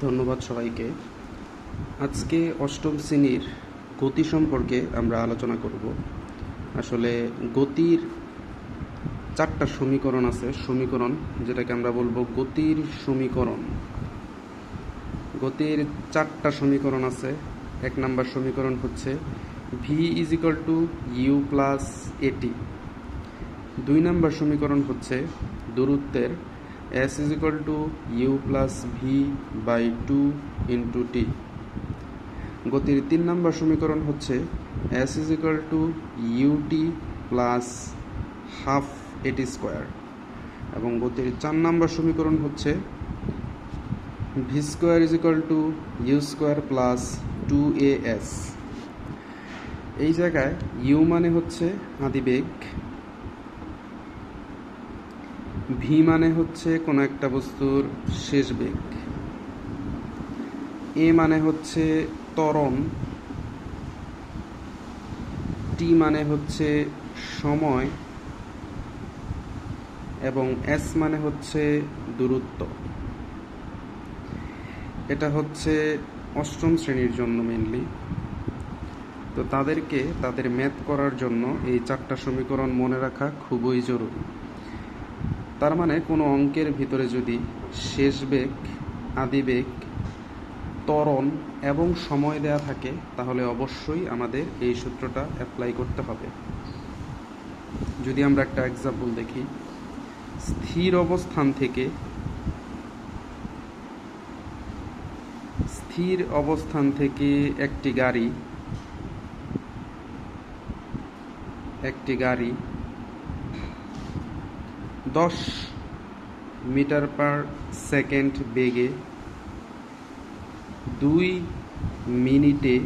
ধন্যবাদ সবাইকে। আজকে অষ্টম শ্রেণির গতি সম্পর্কে আমরা আলোচনা করব। আসলে গতির চারটা সমীকরণ আছে, সমীকরণ, যেটাকে আমরা বলব গতির সমীকরণ। গতির চারটা সমীকরণ আছে। এক নাম্বার সমীকরণ হচ্ছে v is equal to u plus a t দুই নাম্বার সমীকরণ হচ্ছে দূরত্বের s is equal to u plus v by two into t গতির তিন নম্বর সমীকরণ হচ্ছে s is equal to u t plus half a t square এবং গতির চার নম্বর সমীকরণ হচ্ছে v square is equal to u square plus two a s এই জায়গায় ইউ মানে হচ্ছে আদিবেগ ভি মানে হচ্ছে কোনো একটা বস্তুর শেষ বেগ। এ মানে হচ্ছে ত্বরণ। টি মানে হচ্ছে সময়। এবং এস মানে হচ্ছে দূরত্ব। এটা হচ্ছে অষ্টম শ্রেণির জন্য মেনলি তো তাদেরকে তাদের ম্যাথ করার জন্য এই চারটা সমীকরণ মনে রাখা খুবই জরুরি। তার মানে কোনো অঙ্কের ভিতরে যদি শেষ বেগ আদিবেগ ত্বরণ এবং সময় দেয়া থাকে, তাহলে অবশ্যই আমাদের এই সূত্রটা অ্যাপ্লাই করতে হবে। যদি আমরা একটা এক্সাম্পল দেখি, স্থির অবস্থান থেকে স্থির অবস্থান থেকে একটি গাড়ি একটি গাড়ি দশ মিটার পার সেকেন্ড বেগে দুই মিনিটে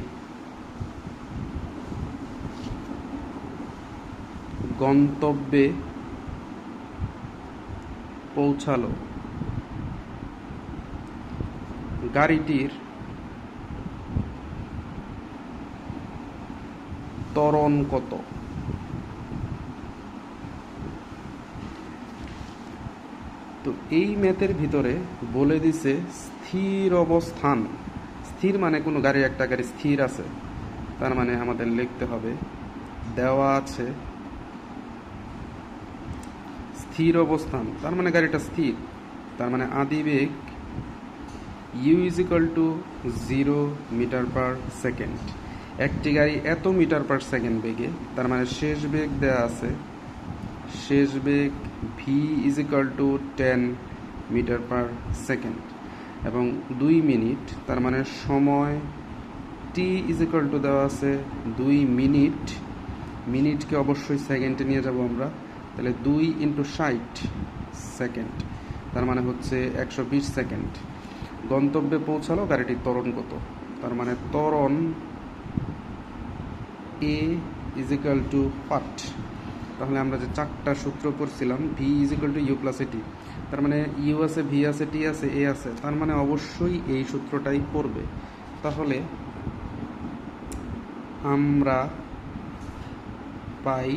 গন্তব্যে পৌঁছালো। গাড়িটির ত্বরণ কত? তো এই ম্যাথের ভিতরে বলে দিছে স্থির অবস্থান। স্থির মানে কোনো গাড়ি, একটা গাড়ি স্থির আছে, তার মানে আমাদের লিখতে হবে, দেওয়া আছে স্থির অবস্থান, তার মানে গাড়িটা স্থির, তার মানে আদিবেগ u is equal to zero metre per second একটি গাড়ি এত মিটার পার সেকেন্ড বেগে, তার মানে শেষ বেগ দেওয়া আছে শেষ বেগ v is equal to ten metre per second এবং দুই মিনিট, তার মানে সময় টি ইজ ইকাল টু দেওয়া আছে দুই মিনিট। মিনিটকে অবশ্যই সেকেন্ডে নিয়ে যাব আমরা। তাহলে দুই ইন্টু ষাট সেকেন্ড তার মানে হচ্ছে একশো বিশ সেকেন্ড গন্তব্যে পৌঁছালো, গাড়িটির ত্বরণ কত? তার মানে ত্বরণ এ ইজ টু পাট তাহলে আমরা যে চারটা সূত্র পড়ছিলাম v is equal to u plus a t তার মানে ইউ আছে ভি আছে টি আছে এ আছে, তার মানে অবশ্যই এই সূত্রটাই পড়বে। তাহলে আমরা পাই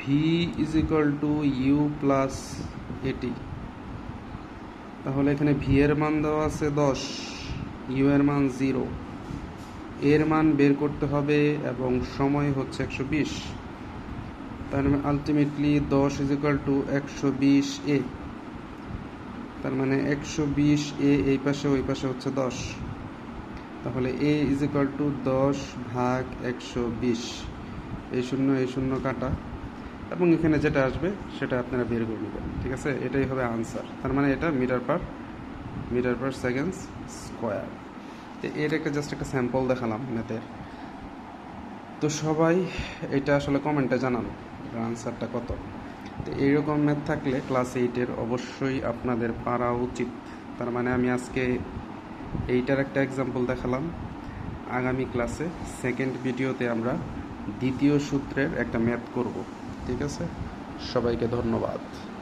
v is equal to u plus a t তাহলে এখানে ভি এর মান দেওয়া আছে দশ ইউ এর মান জিরো এর মান বের করতে হবে এবং সময় হচ্ছে একশো বিশ। তার মানে আলটিমেটলি দশ ইজ ইকাল টু একশো বিশ এ তার মানে একশো বিশ এ এই পাশে, ওই পাশে হচ্ছে দশ। তাহলে এ ইজ ইকাল টু দশ ভাগ একশো বিশ। এই শূন্য এই শূন্য কাটা। এবং এখানে যেটা আসবে, সেটা আপনারা বের করে নেবেন, ঠিক আছে? এটাই হবে আনসার তার মানে এটা metre per metre per seconds square তো এর একটা জাস্ট একটা স্যাম্পল দেখালাম ম্যাথের তো সবাই এটা আসলে কমেন্টে জানান। আনসারটা কত? তো এইরকম ম্যাথ থাকলে ক্লাস এইটের অবশ্যই আপনাদের পারা উচিত। তার মানে আমি আজকে এইটার একটা এক্সাম্পল দেখালাম। আগামী ক্লাসে সেকেন্ড ভিডিওতে আমরা দ্বিতীয় সূত্রের একটা ম্যাথ করব। ঠিক আছে? সবাইকে ধন্যবাদ।